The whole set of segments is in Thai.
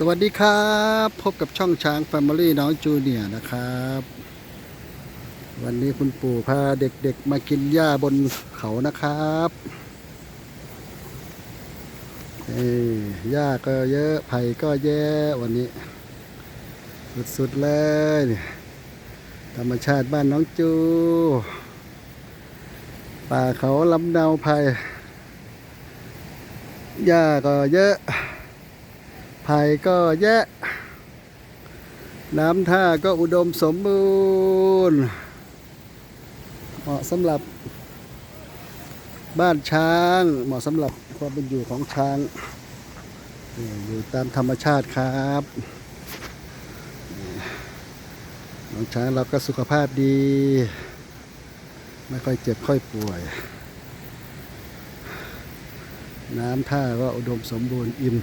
สวัสดีครับ พบกับช่องช้าง Family น้องจูเนียร์นะครับ วันนี้คุณปู่พาเด็กๆมากินหญ้าบนเขานะครับเอ้หญ้าก็เยอะไผ่ก็แย่วันนี้ สุดๆเลยเนี่ยธรรมชาติบ้านน้องจู ป่าเขาลำเนาไผ่หญ้าก็เยอะ ไผ่ก็แยะ น้ำท่าก็อุดมสมบูรณ์เหมาะสำหรับบ้านช้างเหมาะสำหรับความเป็นอยู่ของช้าง อยู่ตามธรรมชาติครับน้องช้างเราก็สุขภาพดี ไม่ค่อยเจ็บค่อยป่วย น้ำท่าก็อุดมสมบูรณ์อิ่ม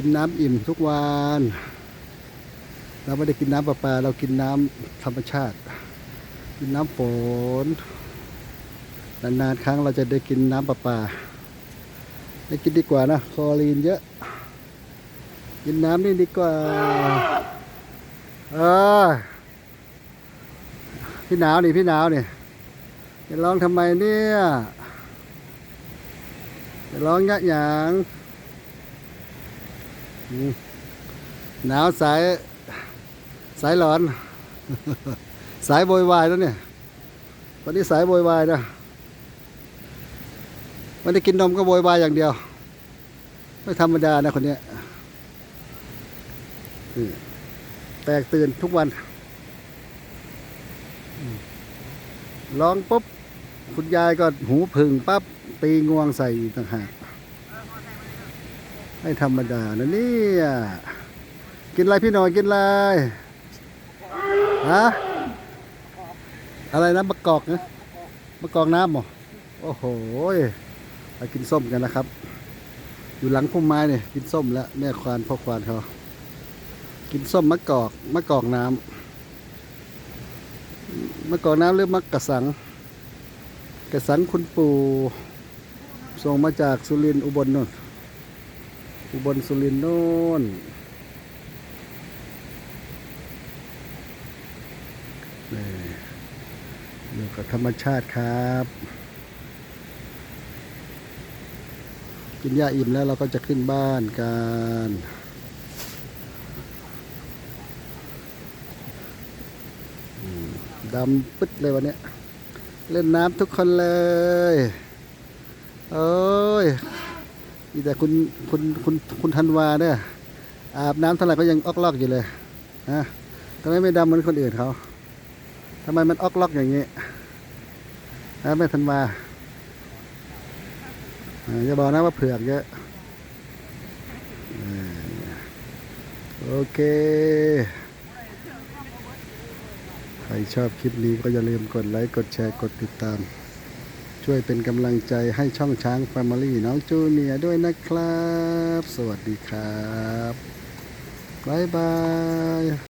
กินน้ำอิ่มทุกวันเราไม่ได้กินน้ำประปา เรากินน้ำธรรมชาติ กินน้ำฝนนานๆครั้งเราจะได้กินน้ำประปาได้กินดีกว่านะคอรีนเยอะ กินน้ำนี่ดีกว่าเออพี่หนาวนี่พี่หนาวนี่จะร้องทำไมเนี่ยจะร้องยะหยาง หนาวสาย สายหลอน สายโวยวายแล้วเนี่ย วันนี้สายโวยวายนะวันนี้กินนมก็โวยวายอย่างเดียว ไม่ธรรมดานะคนเนี้ยแตกตื่นทุกวัน ร้องปุ๊บ คุณยายก็หูผึ่งปั๊บตีงวงใส่ต่างหาก ไม่ธรรมดานะเนี่ยกินอะไรพี่หน่อยกินอะไรฮะอะไรนะมะกอกนะมะกอกน้ำหรอโอ้โหไปกินส้มกันนะครับ อยู่หลังพุ่มไม้เนี่ยกินส้มแล้วแม่ควานพ่อควานเขากินส้มมะกอกมะกอกน้ำมะกอกน้ำหรือมะกระสัง กระสังคุณปู่ส่งมาจากสุรินทร์อุบลนู่น อุบลสุรินทร์โน่นนี่อยู่กับธรรมชาติครับ กินหญ้าอิ่มแล้วเราก็จะขึ้นบ้านกันดำปึ๊ดเลยวันนี้ เล่นน้ำทุกคนเลย โอ้ย มีแต่คุณคุณคุณคุณธันวาเนี่ยอาบน้ำเท่าไหร่ก็ยังออกลอกอยู่เลยฮะทำไมไม่ดำเหมือนคนอื่นเขาทำไมมันออกลอกอย่างนี้ฮะแม่ธันวาอย่าบอกนะว่าเผือกเยอะโอเคใครชอบคลิปนี้ก็อย่าลืมกดไลค์ กดแชร์ กดติดตาม ช่วยเป็นกำลังใจให้ช่องช้างแฟมิลี่น้องจูเนียด้วยนะครับ สวัสดีครับ บ๊ายบาย